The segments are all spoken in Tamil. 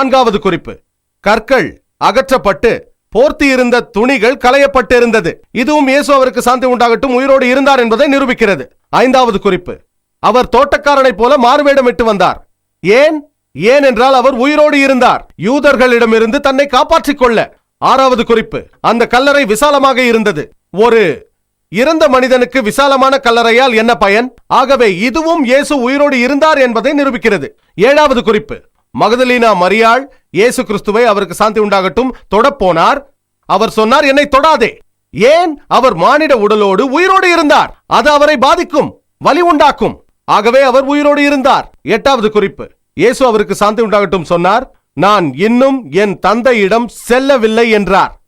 நான்காவது குறிப்பு. கற்கள் அகற்றப்பட்டு போர்த்தியிருந்த துணிகள் களையப்பட்டிருந்தது. இதுவும் இயேசு அவருக்கு சாந்தி உண்டாகட்டும் உயிரோடு இருந்தார் என்பதை நிரூபிக்கிறது. ஐந்தாவது குறிப்பு. அவர் தோட்டக்காரனைப் போல மாறுவேடமிட்டு வந்தார். ஏன்? ஏன் என்றால் அவர் உயிரோடு இருந்தார். யூதர்களிடமிருந்து தன்னை காப்பாற்றிக் கொள்ள ஆறாவது குறிப்பு. அந்த கல்லறை விசாலமாக இருந்தது. ஒரு இறந்த மனிதனுக்கு விசாலமான கல்லறையால் என்ன பயன்? ஆகவே இதுவும் இயேசு உயிரோடு இருந்தார் என்பதை நிரூபிக்கிறது. ஏழாவது குறிப்பு. மகதலீனா மரியாள் இயேசு கிறிஸ்துவை அவருக்கு சாந்தி உண்டாகட்டும். தொடப்போனார். அவர் சொன்னார் என்னை தொடாதே. ஏன்? அவர் மானிட உடலோடு உயிரோடு இருந்தார். அது அவரை பாதிக்கும் வலி உண்டாக்கும். ஆகவே அவர் உயிரோடு இருந்தார். எட்டாவது குறிப்பு. இயேசு அவருக்கு சாந்தி உண்டாகட்டும் சொன்னார் நான் இன்னும் என் தந்தையிடம் செல்லவில்லை என்றார்.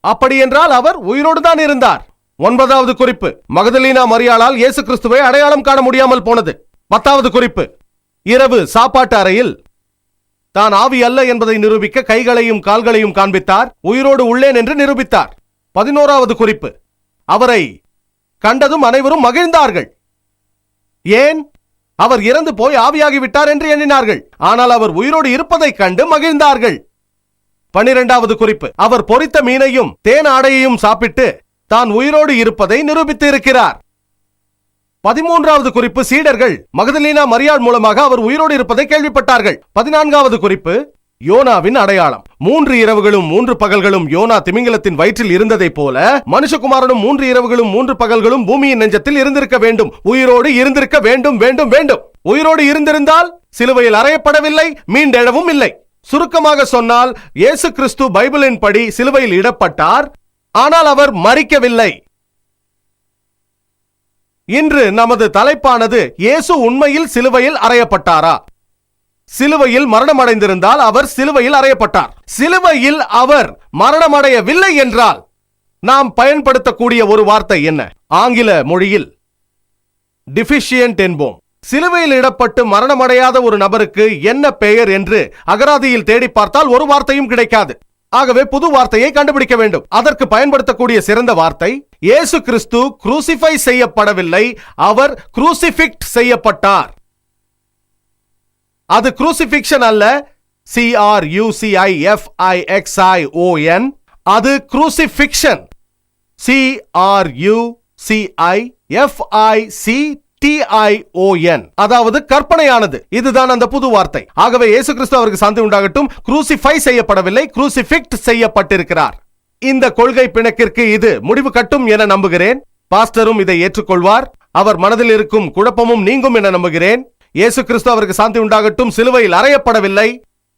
அப்படியென்றால் அவர் உயிரோடு தான் இருந்தார். ஒன்பதாவது குறிப்பு. மகதலீனா மரியாளால் இயேசு கிறிஸ்துவை அடையாளம் காண முடியாமல் போனது. பத்தாவது குறிப்பு. இரவு சாப்பாட்டு அறையில் தான் ஆவி அல்ல என்பதை நிரூபிக்க கைகளையும் கால்களையும் காண்பித்தார். உயிரோடு உள்ளேன் என்று நிரூபித்தார். பதினோராவது குறிப்பு. அவரை கண்டதும் அனைவரும் மகிழ்ந்தார்கள். ஏன்? அவர் இறந்து போய் ஆவியாகிவிட்டார் என்று எண்ணினார்கள். ஆனால் அவர் உயிரோடு இருப்பதைக் கண்டு மகிழ்ந்தார்கள். பனிரெண்டாவது குறிப்பு. அவர் பொரித்த மீனையும் தேன் ஆடையையும் சாப்பிட்டு தான் உயிரோடு இருப்பதை நிரூபித்து இருக்கிறார். பதிமூன்றாவது குறிப்பு சீடர்கள் மகதலீனா மரியாள் மூலமாக அவர் உயிரோடு இருப்பதை கேள்விப்பட்டார்கள். பதினான்காவது குறிப்பு யோனாவின் அடையாளம். மூன்று இரவுகளும் மூன்று பகல்களும் யோனா திமிங்கலத்தின் வயிற்றில் இருந்ததைப் போல மனுஷகுமாரனும் மூன்று இரவுகளும் மூன்று பகல்களும் பூமியின் நெஞ்சத்தில் இருந்திருக்க வேண்டும். உயிரோடு இருந்திருக்க வேண்டும் வேண்டும் வேண்டும். உயிரோடு இருந்திருந்தால் சிலுவையில் அறையப்படவில்லை மீண்டெழவும் இல்லை. சுருக்கமாக சொன்னால் இயேசு கிறிஸ்து பைபிளின் படி சிலுவையில் இடப்பட்டார். ஆனால் அவர் மறிக்கவில்லை இன்று நமது தலைப்பானது இயேசு உண்மையில் சிலுவையில் அறையப்பட்டாரா? சிலுவையில் மரணமடைந்திருந்தால் அவர் சிலுவையில் அறையப்பட்டார். சிலுவையில் அவர் மரணமடையவில்லை என்றால் நாம் பயன்படுத்தக்கூடிய ஒரு வார்த்தை என்ன? ஆங்கில மொழியில் டிஃபிஷியன்ட் என்போம். சிலுவையில் இடப்பட்டு மரணமடையாத ஒரு நபருக்கு என்ன பெயர் என்று அகராதியில் தேடி பார்த்தால் ஒரு வார்த்தையும் கிடைக்காது. ஆகவே புது வார்த்தையை கண்டுபிடிக்க வேண்டும். அதற்கு பயன்படுத்தக்கூடிய சிறந்த வார்த்தை இயேசு கிறிஸ்து குரூசிஃபை செய்யப்படவில்லை அவர் குரூசிஃபிக்ட் செய்யப்பட்டார். அது குரூசிபிக்ஷன் அல்ல C R U C I F I X I O N அது crucifixion C R U F I C T I O N அதாவது கற்பனையானது. இதுதான் அந்த புது வார்த்தை. ஆகவே இயேசு கிறிஸ்து அவருக்கு சாந்தி உண்டாகட்டும். குரூசிஃபை செய்யப்படவில்லை. குரூசிஃபிக்ட் செய்யப்பட்டிருக்கிறார். இந்த கொள்கை பிணக்கிற்கு இது முடிவு கட்டும் என நம்புகிறேன். பாஸ்டரும் இதை ஏற்றுக்கொள்வார். அவர் மனதில் இருக்கும் குழப்பமும் நீங்கும் என நம்புகிறேன். இயேசு கிறிஸ்து அவருக்கு சாந்தி உண்டாகட்டும். சிலுவையில் அறையப்படவில்லை.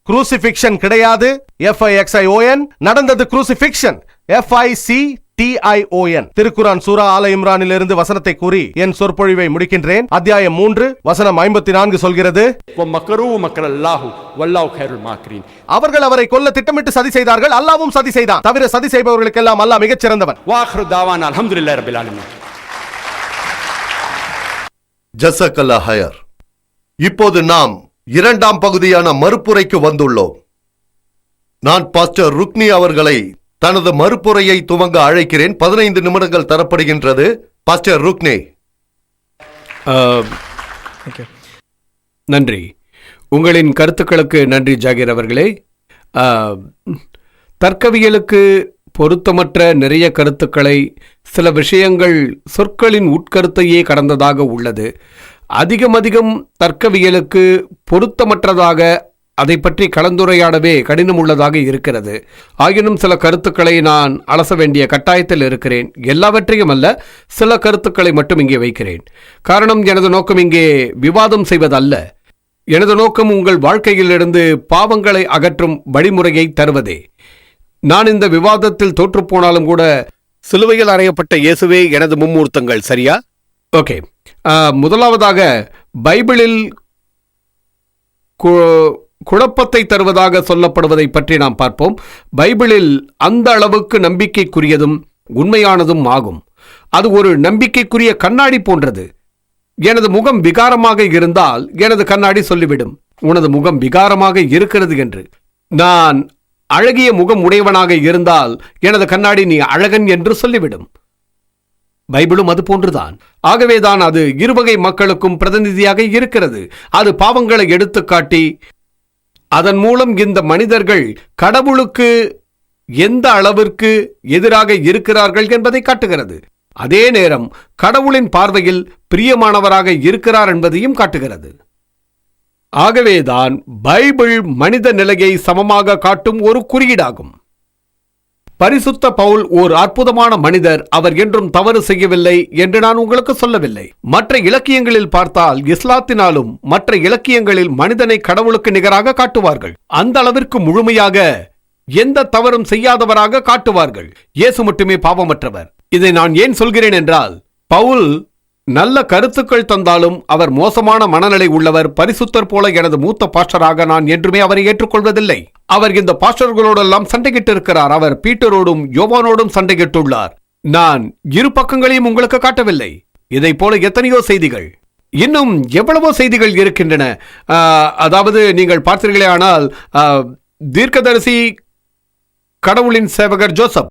குரூசிபிக்ஷன் கிடையாது. எஃப்ஐஎக்ஸ்ஐஓஎன் நடந்தது குரூசிபிக்ஷன் எஃப்ஐசி டிஐஓஎன் திருக்குரான் சூரா ஆல இம்ரானில் இருந்து வசனத்தை கூறி என் சொற்பொழிவை முடிக்கின்றேன். அத்தியாயம் மூன்று வசனம் ஐம்பத்தி நான்கு சொல்கிறது அவர்கள் அவரை கொல்ல திட்டமிட்டு சதி செய்தார்கள் அல்லாவும் சதி செய்தான். தவிர சதி செய்பவர்களுக்கு செய்பவர்களுக்கெல்லாம் அல்லாஹ் மிகச்சிறந்தவன். வாஹ்ரு தாவான் அலமதுல்லா ரபில் ஆலமின். ஜசக்கல்லா ஹயர். இப்போது நாம் இரண்டாம் பகுதியான மறுப்புரைக்கு வந்துள்ளோம். நான் பாஸ்டர் ருக்னி அவர்களை தனது மறுப்புரையை துவங்க அழைக்கிறேன். பதினைந்து நிமிடங்கள் தரப்படுகின்றது. பாஸ்டர் ருக்னே. நன்றி. உங்களின் கருத்துக்களுக்கு நன்றி ஜாகிர் அவர்களே. தர்க்கவியலுக்கு பொருத்தமற்ற நிறைய கருத்துக்களை சில விஷயங்கள் சொற்களின் உட்கருத்தையே கடந்ததாக உள்ளது. அதிகம் அதிகம் தர்க்கவியலுக்கு பொருத்தமற்றதாக அதை பற்றி கலந்துரையாடவே கடினம் உள்ளதாக இருக்கிறது. ஆயினும் சில கருத்துக்களை நான் அலச வேண்டிய கட்டாயத்தில் இருக்கிறேன். எல்லாவற்றையும் அல்ல சில கருத்துக்களை மட்டும் இங்கே வைக்கிறேன். காரணம் எனது நோக்கம் இங்கே விவாதம் செய்வதல்ல. எனது நோக்கம் உங்கள் வாழ்க்கையிலிருந்து பாவங்களை அகற்றும் வழிமுறையை தருவதே. நான் இந்த விவாதத்தில் தோற்றுப்போனாலும் கூட சிலுவையில் அறையப்பட்ட இயேசுவே எனது மும்மூர்த்தங்கள் சரியா? ஓகே. முதலாவதாக பைபிளில் குழப்பத்தை தருவதாக சொல்லப்படுவதை பற்றி நாம் பார்ப்போம். பைபிளில் அந்த அளவுக்கு நம்பிக்கைக்குரியதும் உண்மையானதும் ஆகும். அது ஒரு நம்பிக்கைக்குரிய கண்ணாடி போன்றது. எனது முகம் விகாரமாக இருந்தால் எனது கண்ணாடி சொல்லிவிடும். உனது முகம் விகாரமாக இருக்கிறது என்று. நான் அழகிய முகம் உடையவனாக இருந்தால் எனது கண்ணாடி நீ அழகன் என்று சொல்லிவிடும். பைபிளும் அது போன்றுதான். ஆகவேதான் அது இருவகை மக்களுக்கும் பிரதிநிதியாக இருக்கிறது. அது பாவங்களை எடுத்துக்காட்டி அதன் மூலம் இந்த மனிதர்கள் கடவுளுக்கு எந்த அளவிற்கு எதிராக இருக்கிறார்கள் என்பதை காட்டுகிறது. அதே நேரம் கடவுளின் பார்வையில் பிரியமானவராக இருக்கிறார் என்பதையும் காட்டுகிறது. ஆகவேதான் பைபிள் மனித நிலையை சமமாக காட்டும் ஒரு குறியீடாகும். பரிசுத்த பவுல் ஓர் அற்புதமான மனிதர். அவர் என்றும் தவறு செய்யவில்லை என்று நான் உங்களுக்கு சொல்லவில்லை. மற்ற இலக்கியங்களில் பார்த்தால் இஸ்லாத்தினாலும் மற்ற இலக்கியங்களில் மனிதனை கடவுளுக்கு நிகராக காட்டுவார்கள். அந்த அளவிற்கு முழுமையாக எந்த தவறும் செய்யாதவராக காட்டுவார்கள். இயேசு மட்டுமே பாவமற்றவர். இதை நான் ஏன் சொல்கிறேன் என்றால் பவுல் நல்ல கருத்துக்கள் தந்தாலும் அவர் மோசமான மனநிலை உள்ளவர் பரிசுத்தர் போல எனது மூத்த பாஸ்டராக நான் என்றுமே அவரை ஏற்றுக்கொள்வதில்லை. அவர் இந்த பாஸ்டர்களோடெல்லாம் சண்டையிட்டு இருக்கிறார் அவர் பீட்டரோடும் யோவானோடும் சண்டையிட்டுள்ளார். நான் இரு பக்கங்களையும் உங்களுக்கு காட்டவில்லை. இதை போல எத்தனையோ செய்திகள். இன்னும் எவ்வளவோ செய்திகள் இருக்கின்றன. அதாவது நீங்கள் பார்த்தீர்களே ஆனால் தீர்க்கதரிசி கடவுளின் சேவகர் ஜோசப்.